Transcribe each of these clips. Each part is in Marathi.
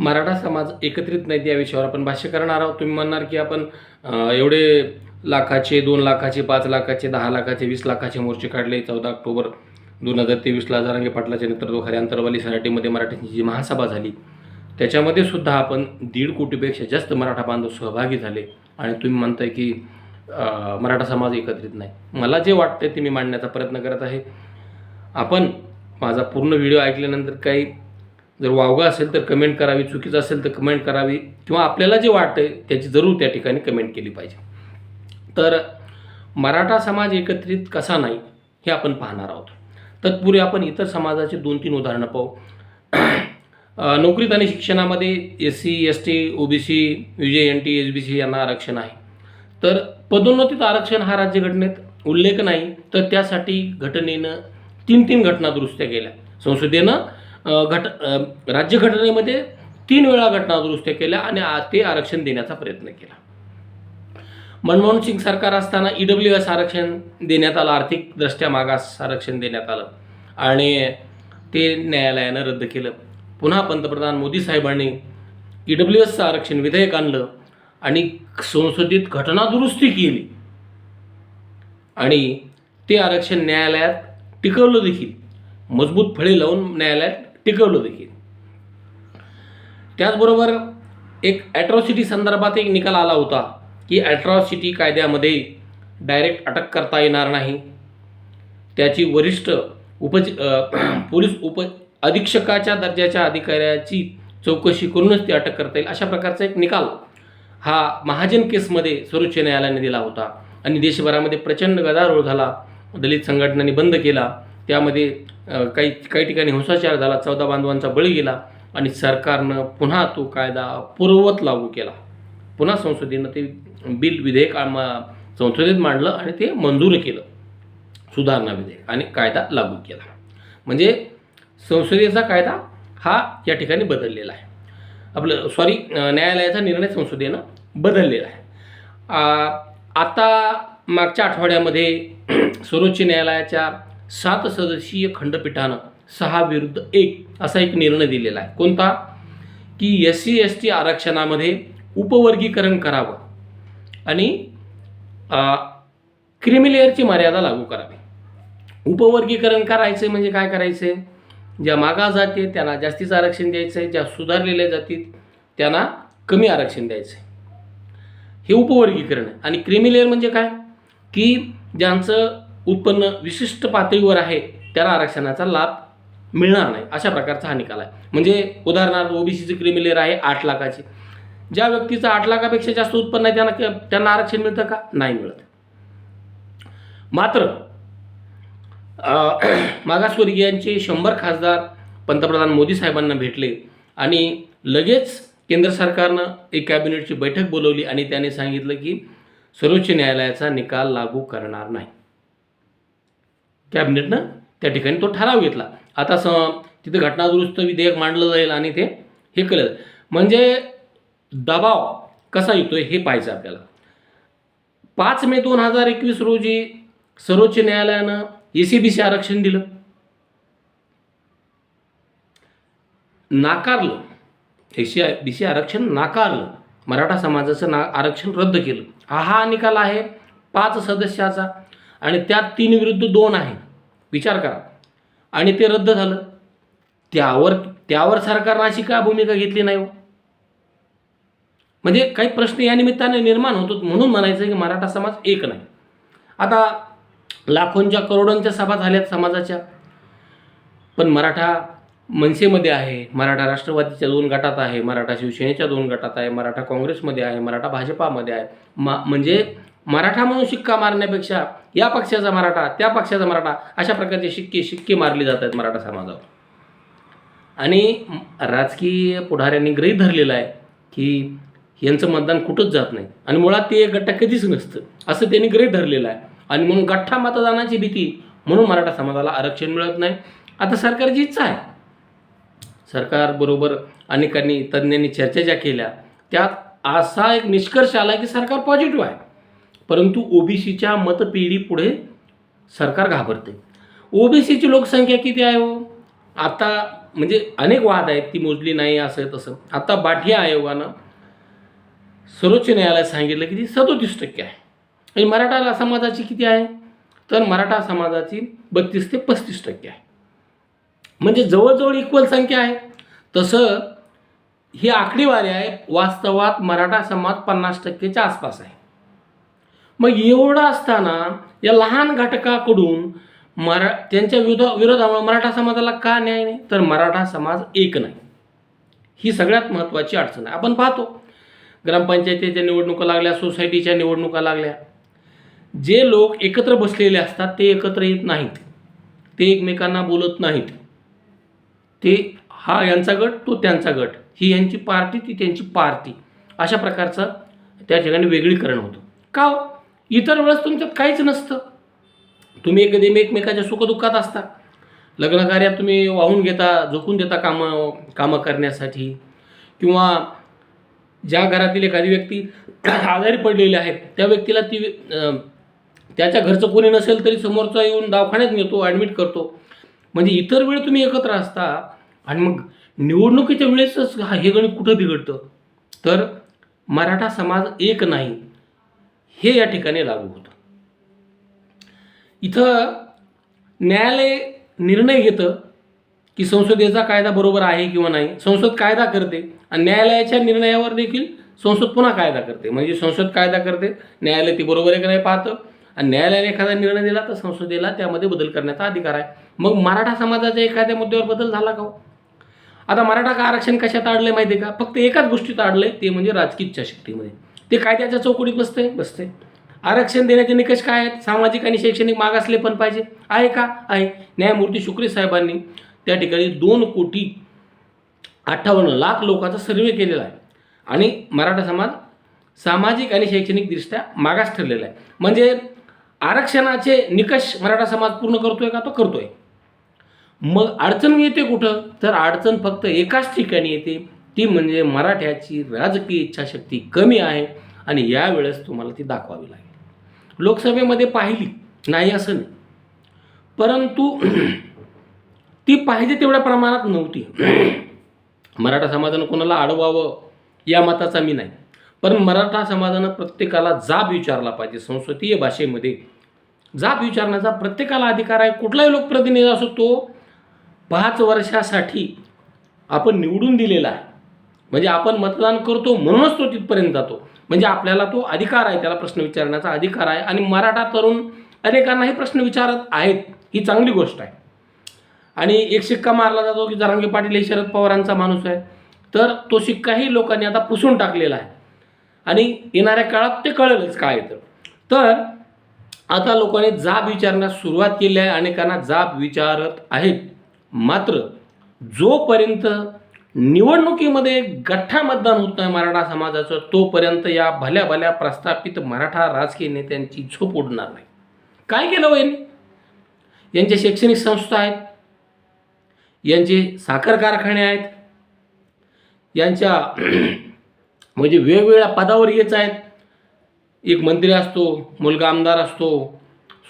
मराठा समाज एकत्रित नाहीत या विषयावर. आपण भाष्य करणार आहोत. तुम्ही म्हणणार की आपण एवढे लाखाचे दोन लाखाचे पाच लाखाचे दहा लाखाचे वीस लाखाचे मोर्चे काढले. चौदा ऑक्टोबर दोन हजार तेवीसला जरांगे पाटलाच्या नेतृत्वाखाली अंतरवाली सराटीमध्ये मराठ्यांची जी महासभा झाली त्याच्यामध्ये सुद्धा आपण दीड कोटीपेक्षा जास्त मराठा बांधव सहभागी झाले. आणि तुम्ही म्हणताय की मराठा समाज एकत्रित नाही. मला जे वाटतंय ते मी मांडण्याचा प्रयत्न करत आहे. आपण माझा पूर्ण व्हिडिओ ऐकल्यानंतर काही जर वावगा असेल तर कमेंट करावी चुकीचं असेल तर कमेंट करावी किंवा आपल्याला जे वाटतंय त्याची जरूर त्या ठिकाणी कमेंट केली पाहिजे. तर मराठा समाज एकत्रित कसा नाही हे आपण पाहणार आहोत. तत्पूर्वी आपण इतर समाजाचे दोन तीन उदाहरणं पाहू. नोकरीत आणि शिक्षणामध्ये S C S T O B C U J N T S B C यांना आरक्षण आहे. तर पदोन्नतीत आरक्षण हा राज्यघटनेत उल्लेख नाही तर त्यासाठी घटनेनं तीन तीन घटना दुरुस्त्या केल्या. संसदेनं घट राज्यघटनेमध्ये तीन वेळा घटना दुरुस्त्या केल्या आणि ते आरक्षण देण्याचा प्रयत्न केला. मनमोहन सिंग सरकार असताना ई डब्ल्यू एस आरक्षण देण्यात आलं आर्थिकदृष्ट्या मागास आरक्षण देण्यात आलं आणि ते न्यायालयानं रद्द केलं. पुन्हा पंतप्रधान मोदी साहेबांनी ई डब्ल्यू एसचं आरक्षण विधेयक आणलं आणि संसदेत घटना दुरुस्ती केली आणि ते आरक्षण न्यायालयात टिकवलं देखील. मजबूत फळे लावून न्यायालयात टिकवलं देखील. त्याचबरोबर एक ॲट्रॉसिटी संदर्भात एक निकाल आला होता की ॲट्रॉसिटी कायद्यामध्ये डायरेक्ट अटक करता येणार नाही. त्याची वरिष्ठ उपज पोलीस उप अधीक्षकाच्या दर्जाच्या अधिकाऱ्याची चौकशी करूनच ती अटक करता येईल अशा प्रकारचा एक निकाल हा महाजन केसमध्ये सर्वोच्च न्यायालयाने दिला होता. आणि देशभरामध्ये प्रचंड गदारोळ झाला. दलित संघटनांनी बंद केला. त्यामध्ये काही काही ठिकाणी हिंसाचार झाला चौदा बांधवांचा बळी गेला आणि सरकारनं पुन्हा तो कायदा पूर्ववत लागू केला. पुन्हा संसदेनं ते बिल विधेयक संसदेत मांडलं आणि ते मंजूर केलं. सुधारणा विधेयक आणि कायदा लागू केला. म्हणजे संसदेचा कायदा हा या ठिकाणी बदललेला आहे. आपलं सॉरी न्यायालयाचा निर्णय संसदेनं बदललेला आहे. आता मागच्या आठवड्यामध्ये सर्वोच्च न्यायालयाच्या सात सदस्यीय खंडपीठानं सहा विरुद्ध एक असा एक निर्णय दिलेला आहे. कोणता? की एस सी एस टी आरक्षणामध्ये उपवर्गीकरण करावं आणि क्रिमिलेअरची मर्यादा लागू करावी. उपवर्गीकरण करायचं म्हणजे काय करायचं आहे ज्या मागास जाती त्यांना जास्तीचं आरक्षण द्यायचं आहे ज्या सुधारलेल्या जातीत त्यांना कमी आरक्षण द्यायचं आहे हे उपवर्गीकरण आहे. आणि क्रिमिलेअर म्हणजे काय? की ज्यांचं उत्पन्न विशिष्ट पातळीवर आहे त्याला आरक्षणाचा लाभ मिळणार नाही. अशा प्रकारचा हा निकाल आहे. म्हणजे उदाहरणार्थ ओबीसीचं क्रिमिलेअर आहे आठ लाखाची. ज्या व्यक्तीचं आठ लाखापेक्षा जास्त उत्पन्न आहे त्यांना त्यांना आरक्षण मिळतं का? नाही मिळत. मात्र मागासवर्गीयांचे शंभर खासदार पंतप्रधान मोदी साहेबांना भेटले आणि लगेच केंद्र सरकारनं एक कॅबिनेटची बैठक बोलवली आणि त्याने सांगितलं की सर्वोच्च न्यायालयाचा निकाल लागू करणार नाही. कॅबिनेटनं त्या ठिकाणी तो ठराव घेतला. आता स तिथे घटनादुरुस्त विधेयक मांडलं जाईल आणि ते हे केलं म्हणजे दबाव कसा येतो हे पाहायचं आपल्याला. पाच मे दोन हजार एकवीस रोजी सर्वोच्च न्यायालयानं ए सी बी सी आरक्षण दिलं. नाकारलं. ए सी बी सी आरक्षण नाकारलं. मराठा समाजाचं ना आरक्षण रद्द केलं. हा हा निकाल आहे पाच सदस्याचा. आणि त्यात तीन विरुद्ध दोन आहे विचार करा. आणि ते रद्द झालं. त्यावर त्यावर सरकारनं अशी का भूमिका घेतली नाही हो? म्हणजे काही प्रश्न या निमित्ताने निर्माण होतो म्हणून म्हणायचं की मराठा समाज एक नाही. आता लाखोंच्या करोडोंच्या सभा झाल्यात समाजाच्या. पण मराठा मनसेमध्ये आहे मराठा राष्ट्रवादीच्या दोन गटात आहे मराठा शिवसेनेच्या दोन गटात आहे मराठा काँग्रेसमध्ये आहे मराठा भाजपामध्ये आहे. मा म्हणजे मराठा म्हणून शिक्का मारण्यापेक्षा या पक्षाचा मराठा त्या पक्षाचा मराठा अशा प्रकारचे शिक्के शिक्के मारले जात आहेत मराठा समाजावर. आणि राजकीय पुढाऱ्यांनी गृहीत धरलेलं आहे की यांचं मतदान कुठंच जात नाही. आणि मुळात ते एक गट्टा कधीच नसतं असं त्यांनी गृहीत धरलेलं आहे. आणि म्हणून गठ्ठा मतदानाची भीती म्हणून मराठा समाजाला आरक्षण मिळत नाही. आता सरकारची इच्छा आहे. सरकारबरोबर अनेकांनी तज्ज्ञांनी चर्चा ज्या केल्या त्यात असा एक निष्कर्ष आला की सरकार पॉझिटिव्ह आहे. परंतु ओबीसीच्या मतपिढी पुढे सरकार घाबरते. ओबीसीची लोकसंख्या किती आहे हो? आता म्हणजे अनेक वाद आहेत ती मोजली नाही असं तसं. आता बाठिया आयोगानं सर्वोच्च न्यायालयात सांगितलं की ती सदोतीस टक्के आहे. आणि मराठा समाजाची किती आहे? तर मराठा समाजाची बत्तीस ते पस्तीस टक्के आहे. म्हणजे जवळजवळ इक्वल संख्या आहे. तसं ही आकडेवारी आहे वास्तवात मराठा समाज पन्नास टक्केच्या आसपास आहे. मग एवढं असताना या लहान घटकाकडून मरा त्यांच्या विरोधा विरोधामुळे मराठा समाजाला का न्याय नाही? तर मराठा समाज एक नाही. ही सगळ्यात महत्त्वाची अडचण आहे. आपण पाहतो ग्रामपंचायतीच्या निवडणुका लागल्या सोसायटीच्या निवडणुका लागल्या. जे लोक एकत्र बसलेले असतात ते एकत्र येत नाहीत. ते एकमेकांना बोलत नाहीत. ते हा यांचा गट तो त्यांचा गट. ही यांची पार्टी ती त्यांची पार्टी. अशा प्रकारचं त्या ठिकाणी वेगळीकरण होतं. का हो? इतर वेळेस तुमच्यात काहीच नसतं. तुम्ही कधी एकमेकाच्या सुखदुःखात असता. लग्नकार्यात तुम्ही वाहून घेता झोकून देता कामं कामं करण्यासाठी. किंवा ज्या घरातील एखादी व्यक्ती आजारी पडलेली आहे त्या व्यक्तीला ती त्याच्या घरचं कोणी नसेल तरी समोरचा येऊन दवाखान्यात नेतो ॲडमिट करतो. म्हणजे इतर वेळ तुम्ही एकत्र असता आणि मग निवडणुकीच्या वेळेसच हा हे गणित कुठं बिघडतं? तर मराठा समाज एक नाही. हे या ठिकाणी लागू होतं. इथं न्यायालय निर्णय घेतं की संसदेचा कायदा बरोबर आहे किंवा नाही संसद कायदा करते आणि न्यायालयाच्या निर्णयावर देखील संसद पुन्हा कायदा करते. म्हणजे संसद कायदा करते न्यायालय ती बरोबर आहे का नाही पाहतं. आणि न्यायालयाने एखादा निर्णय दिला तर संसदेला त्यामध्ये बदल करण्याचा अधिकार आहे. मग मराठा समाजाच्या एखाद्या मुद्द्यावर बदल झाला का हो? आता मराठा का आरक्षण कशात अडलंय माहिती आहे का? फक्त एकाच गोष्टीत अडलंय ते म्हणजे राजकीय इच्छाशक्तीमध्ये ते कायद्याच्या चौकटीत बसते बसते आरक्षण देण्याचे निकष काय आहेत? सामाजिक आणि शैक्षणिक मागासले पण पाहिजे. आहे का? आहे. न्यायमूर्ती शुक्री साहेबांनी त्या ठिकाणी दोन कोटी अठ्ठावन्न लाख लोकांचा सर्वे केलेला आहे. आणि मराठा समाज सामाजिक आणि शैक्षणिकदृष्ट्या मागास ठरलेला आहे. म्हणजे आरक्षणाचे निकष मराठा समाज पूर्ण करतोय का तो करतोय. मग अडचण येते कुठं? तर अडचण फक्त एकाच ठिकाणी येते. ती म्हणजे मराठ्याची राजकीय इच्छाशक्ती कमी आहे आणि यावेळेस तुम्हाला ती दाखवावी लागेल. लोकसभेमध्ये पाहिली नाही असं नाही. परंतु ती पाहिजे तेवढ्या प्रमाणात नव्हती. मराठा समाजानं कोणाला अडवावं या मताचा मी नाही. पण मराठा समाजानं प्रत्येकाला जाब विचारला पाहिजे. संसदीय भाषेमध्ये जाब विचारण्याचा प्रत्येकाला अधिकार आहे. कुठलाही लोकप्रतिनिधी असो तो पाच वर्षासाठी आपण निवडून दिलेला आहे. म्हणजे आपण मतदान करतो म्हणूनच तो तिथपर्यंत जातो. म्हणजे आपल्याला तो अधिकार आहे त्याला प्रश्न विचारण्याचा अधिकार आहे आणि मराठा तरुण अनेकांनाही प्रश्न विचारत आहेत ही चांगली गोष्ट आहे. आणि एक शिक्का मारला जातो की जरांगे पाटील हे शरद पवारांचा माणूस आहे. तर तो शिक्काही लोकांनी आता पुसून टाकलेला आहे. आणि येणाऱ्या काळात ते कळेलच काय येतं तर आता लोकांनी जाब विचारण्यास सुरुवात केली आहे अनेकांना जाब विचारत आहेत. मात्र जोपर्यंत निवडणुकीमध्ये गठ्ठा मतदान होत नाही मराठा समाजाचं तोपर्यंत या भल्या भल्या प्रस्थापित मराठा राजकीय नेत्यांची झोप उडणार नाही. काय केलं यांनी यांच्या शैक्षणिक संस्था आहेत यांचे साखर कारखाने आहेत यांच्या म्हणजे वेगवेगळ्या पदावर येत आहेत. एक मंत्री असतो मुलगा आमदार असतो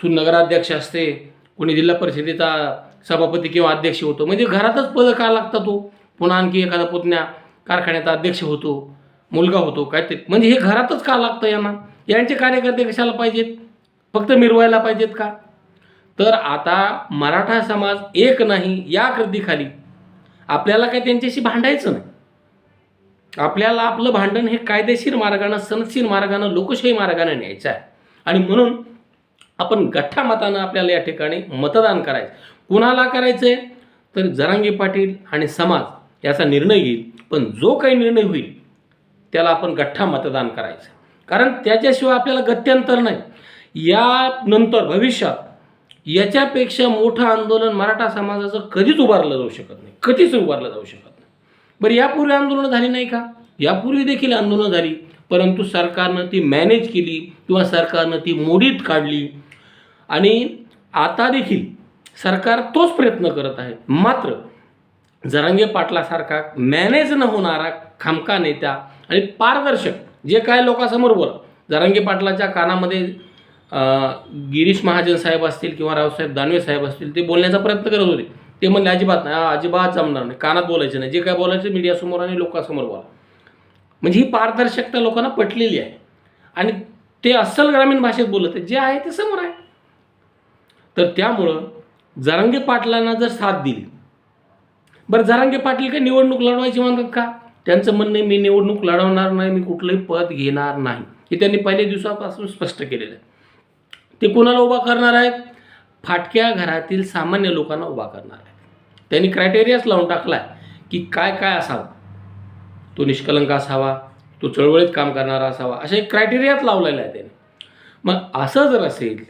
सुनगराध्यक्ष असते कोणी जिल्हा परिषदेचा सभापती किंवा अध्यक्ष होतो. म्हणजे घरातच पदं का लागतात तो पुन्हा आणखी एखादा पुतण्या कारखान्याचा अध्यक्ष होतो मुलगा होतो काय ते म्हणजे हे घरातच का लागतं यांना? यांचे कार्यकर्ते कशाला पाहिजेत? फक्त मिरवायला पाहिजेत का? तर आता मराठा समाज एक नाही या कृतीखाली आपल्याला काय त्यांच्याशी भांडायचं नाही. आपल्याला आपलं भांडण हे कायदेशीर मार्गानं सनशील मार्गानं लोकशाही मार्गानं न्यायचं आहे. आणि म्हणून आपण गठ्ठा मतानं आपल्याला या ठिकाणी मतदान करायचं. कुणाला करायचं आहे तर जरांगी पाटील आणि समाज. याचा निर्णय घेईल पण जो काही निर्णय होईल त्याला आपण गठ्ठा मतदान करायचं. कारण त्याच्याशिवाय आपल्याला गत्यंतर नाही. यानंतर भविष्यात याच्यापेक्षा मोठं आंदोलन मराठा समाजाचं कधीच उभारलं जाऊ शकत नाही. कधीच उभारलं जाऊ शकत नाही. बरं यापूर्वी आंदोलनं झाली नाही का? यापूर्वी देखील आंदोलनं झाली. परंतु सरकारनं ती मॅनेज केली किंवा सरकारनं ती मोडीत काढली. आणि आता देखील सरकार तोच प्रयत्न करत आहे. मात्र जरांगे पाटलासारखा मॅनेज न होणारा खामका नेत्या आणि पारदर्शक जे काय लोकांसमोर बोला. जरांगे पाटलाच्या कानामध्ये गिरीश महाजन साहेब असतील किंवा रावसाहेब दानवे साहेब असतील ते बोलण्याचा प्रयत्न करत होते. ते म्हणले अजिबात नाही हा, अजिबात जमणार नाही कानात बोलायचं नाही जे काय बोलायचं मीडियासमोर आणि लोकांसमोर बोला. म्हणजे ही पारदर्शकता लोकांना पटलेली आहे. आणि ते अस्सल ग्रामीण भाषेत बोलत आहे जे आहे ते समोर आहे. तर त्यामुळं जरांगे पाटलांना जर साथ दिली बरं जरांगे पाटील काही निवडणूक लढवायची म्हणतात का? त्यांचं म्हणणं आहे मी निवडणूक लढवणार नाही मी कुठलंही पद घेणार नाही. हे त्यांनी पहिल्या दिवसापासून स्पष्ट केलेलं आहे. ते कोणाला उभा करणार आहेत? फाटक्या घरातील सामान्य लोकांना उभा करणार आहेत. त्यांनी क्रायटेरियाच लावून टाकला आहे की काय काय असावं? तो निष्कलंक असावा तो चळवळीत काम करणारा असावा अशा एक क्रायटेरियाच लावलेला आहे त्याने. मग असं जर असेल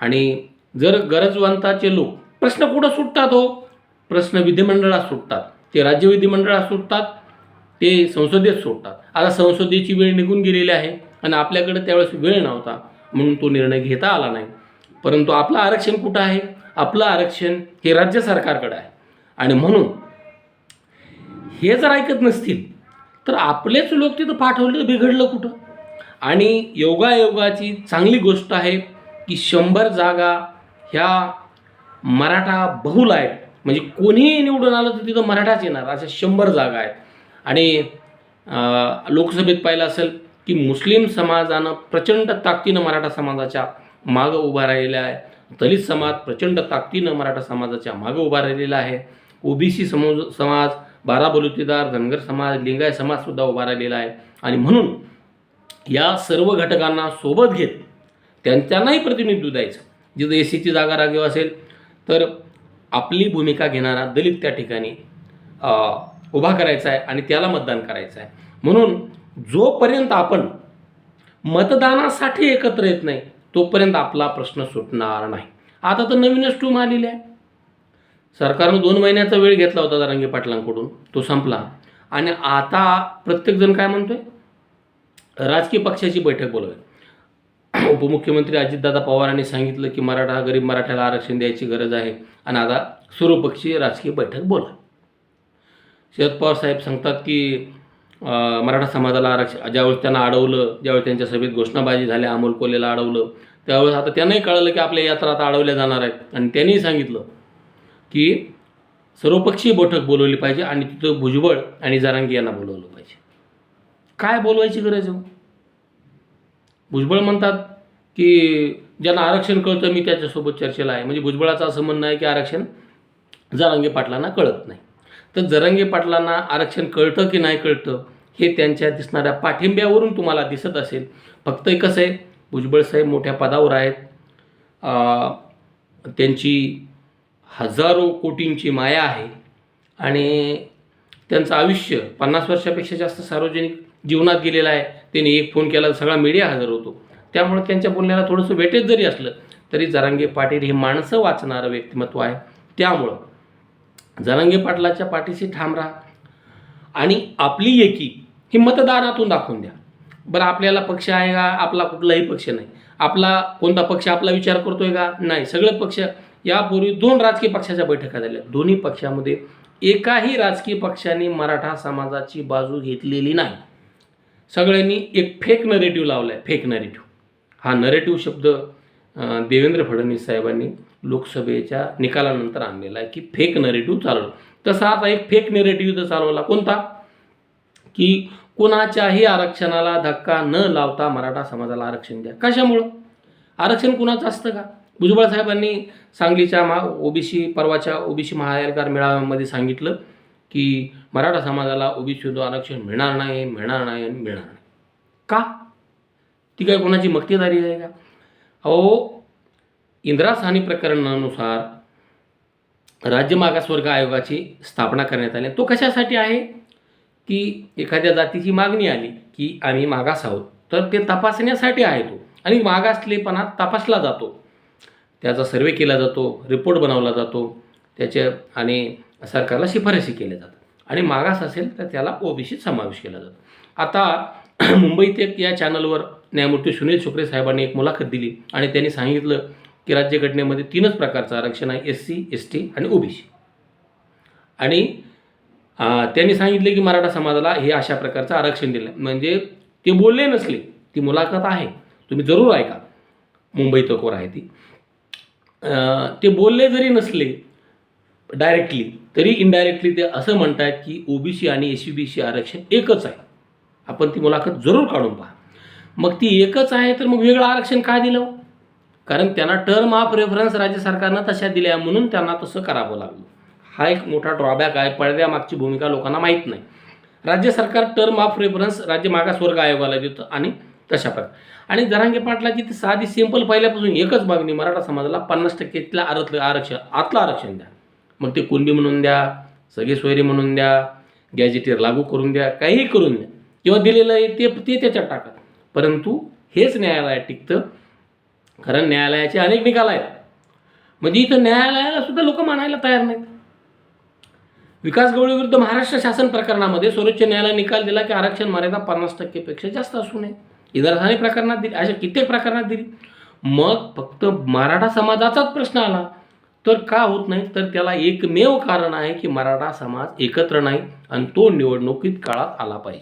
आणि जर गरजवंताचे लोक प्रश्न कुठं सुटतात हो? प्रश्न विधिमंडळात सुटतात ते राज्य विधिमंडळात सुटतात ते संसदेत सुटतात आता संसदेची वेळ निघून गेलेली आहे आणि आपल्याकडे त्यावेळेस वेळ नव्हता म्हणून तो निर्णय घेता आला नाही. परंतु आपलं आरक्षण कुठं आहे? आपलं आरक्षण हे राज्य सरकारकडं आहे. आणि म्हणून हे जर ऐकत नसतील तर आपलेच लोक तिथं पाठवले तर बिघडलं कुठं? आणि योगायोगाची चांगली गोष्ट आहे की शंभर जागा ह्या मराठा बहुल आहेत म्हणजे कोणीही निवडून आलं तर तिथं मराठाच येणार अशा शंभर जागा आहेत. आणि लोकसभेत पाहिलं असेल की मुस्लिम समाजानं प्रचंड ताकदीनं मराठा समाजाच्या मागं उभा राहिलेला आहे. दलित समाज प्रचंड ताकदीनं मराठा समाजाच्या मागं उभा राहिलेला आहे. ओबीसी समज समाज बारा बलुतेदार धनगर समाज लिंगाय समाजसुद्धा उभा राहिलेला आहे. आणि म्हणून या सर्व घटकांना सोबत घेत त्यां त्यांनाही प्रतिनिधित्व द्यायचं. जिथं एस सीची जागा राखीव असेल तर आपली भूमिका घेणारा दलित त्या ठिकाणी उभा करायचा आहे आणि त्याला मतदान करायचं आहे. म्हणून जोपर्यंत आपण मतदानासाठी एकत्र येत नाही तोपर्यंत आपला प्रश्न सुटणार नाही. आता तर नवीनच टूम आलेली आहे. सरकारनं दोन महिन्याचा वेळ घेतला होता दरंगे पाटलांकडून. तो संपला. आणि आता प्रत्येकजण काय म्हणतोय? राजकीय पक्षाची बैठक बोलवेल उपमुख्यमंत्री अजितदादा पवारांनी सांगितलं की मराठा गरीब मराठ्याला आरक्षण द्यायची गरज आहे. आणि आता सर्वपक्षीय राजकीय बैठक बोला. शरद पवार साहेब सांगतात की मराठा समाजाला आरक्षण ज्यावेळेस त्यांना अडवलं ज्यावेळेस त्यांच्या सभेत घोषणाबाजी झाल्या अमोल कोलेला अडवलं त्यावेळेस आता त्यांनाही कळलं की आपल्या यात्रा आता अडवल्या जाणार आहेत. आणि त्यांनीही सांगितलं की सर्वपक्षीय बैठक बोलवली पाहिजे आणि तिथं भुजबळ आणि जारांगी यांना बोलवलं पाहिजे. काय बोलवायची गरज आहे हो? भुजबळ म्हणतात की ज्यांना आरक्षण कळतं मी त्याच्यासोबत चर्चेला आहे. म्हणजे भुजबळाचं असं म्हणणं आहे की आरक्षण जरांगे पाटलांना कळत नाही. तर जरांगे पाटलांना आरक्षण कळतं की नाही कळतं हे त्यांच्या दिसणाऱ्या पाठिंब्यावरून तुम्हाला दिसत असेल. फक्त एक कसं आहे भुजबळ साहेब मोठ्या पदावर आहेत. त्यांची हजारो कोटींची माया आहे. आणि त्यांचं आयुष्य पन्नास वर्षापेक्षा जास्त सार्वजनिक जीवनात गेलेलं आहे. त्यांनी एक फोन केला सगळा मीडिया हजर होतो. त्यामुळे त्यांच्या बोलण्याला थोडंसं वेटेज जरी असलं तरी जरांगे पाटील हे माणसं वाचणारं व्यक्तिमत्व आहे. त्यामुळं जरांगे पाटलाच्या पाठीशी ठाम राहा आणि आपली एकी ही मतदानातून दाखवून द्या. बरं आपल्याला पक्ष आहे का? आपला कुठलाही पक्ष नाही. आपला कोणता पक्ष आपला विचार करतोय का? नाही. सगळे पक्ष यापूर्वी दोन राजकीय पक्षाच्या बैठका झाल्या. दोन्ही पक्षामध्ये एकाही राजकीय पक्षाने मराठा समाजाची बाजू घेतलेली नाही. सगळ्यांनी एक फेक नरेटिव्ह लावला आहे फेक नरेटिव्ह हा नरेटिव्ह शब्द देवेंद्र फडणवीस साहेबांनी लोकसभेच्या निकालानंतर आणलेला आहे की फेक नरेटिव्ह चालवलं. तसा आता एक फेक नेरेटिव्ह तर चालवला कोणता? की कोणाच्याही आरक्षणाला धक्का न लावता मराठा समाजाला आरक्षण द्या. कशामुळं? आरक्षण कुणाचं असतं का? भुजबळ साहेबांनी सांगलीच्या मा ओबीसी परवाच्या ओबीसी महाएल्गार मेळाव्यामध्ये सांगितलं की मराठा समाजाला ओबीसी आरक्षण मिळणार नाही मिळणार नाही आणि मिळणार नाही. का? ती काय कोणाची मक्तेदारी आहे का? अहो इंदिरा साहनी प्रकरणानुसार राज्य मागासवर्ग आयोगाची स्थापना करण्यात आली. तो कशासाठी आहे? की एखाद्या जातीची मागणी आली की आम्ही मागास आहोत तर ते तपासण्यासाठी आहे तो. आणि मागासलेपणा तपासला जातो. त्याचा सर्वे केला जातो रिपोर्ट बनवला जातो त्याच्या आणि सरकारला शिफारशी केल्या जातात. आणि मागास असेल तर त्याला ओबीसीत समावेश केला जातो. आता मुंबईत एक या चॅनलवर न्यायमूर्ती सुनील शुक्रे साहेबांनी एक मुलाखत दिली आणि त्यांनी सांगितलं की राज्यघटनेमध्ये तीनच प्रकारचं आरक्षण आहे एस सी एस टी आणि ओबीसी. आणि त्यांनी सांगितले की मराठा समाजाला हे अशा प्रकारचं आरक्षण दिलं म्हणजे ते बोलले नसले ती मुलाखत आहे. तुम्ही जरूर ऐका. मुंबई तकवर आहे ती. ते बोलले जरी नसले डायरेक्टली तरी इनडायरेक्टली ते असं म्हणतात की ओबीसी आणि एस बी सी आरक्षण एकच आहे. आपण ती मुलाखत जरूर काढून पहा. मग ती एकच आहे तर मग वेगळं आरक्षण का दिलं? कारण त्यांना टर्म ऑफ रेफरन्स राज्य सरकारनं तशा दिल्या म्हणून त्यांना तसं करावं लागलं. हा एक मोठा ड्रॉबॅक आहे पडद्यामागची भूमिका लोकांना माहीत नाही. राज्य सरकार टर्म ऑफ रेफरन्स राज्य मागासवर्ग आयोगाला देतं आणि तशा प्रकारे. आणि जरांगे पाटलाची ती साधी सिंपल पहिल्यापासून एकच मागणी मराठा समाजाला पन्नास टक्केतल्या आरतलं आरक्षण आतलं आरक्षण द्या. मग ते कुंडी म्हणून द्या सगळे सोयरी म्हणून द्या गॅजेटीर लागू करून द्या काहीही करून द्या. किंवा दिलेलं आहे ते ते त्याच्यात टाका. परंतु हेच न्यायालयात टिकतं. कारण न्यायालयाचे अनेक निकाल आहेत. म्हणजे इथं न्यायालयाला सुद्धा लोक मानायला तयार नाहीत. विकास गवळी विरुद्ध महाराष्ट्र शासन प्रकरणामध्ये सर्वोच्च न्यायालयाने निकाल दिला की आरक्षण मर्यादा पन्नास टक्केपेक्षा जास्त असू नये. इतर प्रकरणात दिली अशा कित्येक प्रकरणात दिली. मग फक्त मराठा समाजाचाच प्रश्न आला. तर का होत नाही? तर त्याला एकमेव कारण आहे की मराठा समाज एकत्र नाही आणि तो निवडणुकीत काळात आला पाहिजे.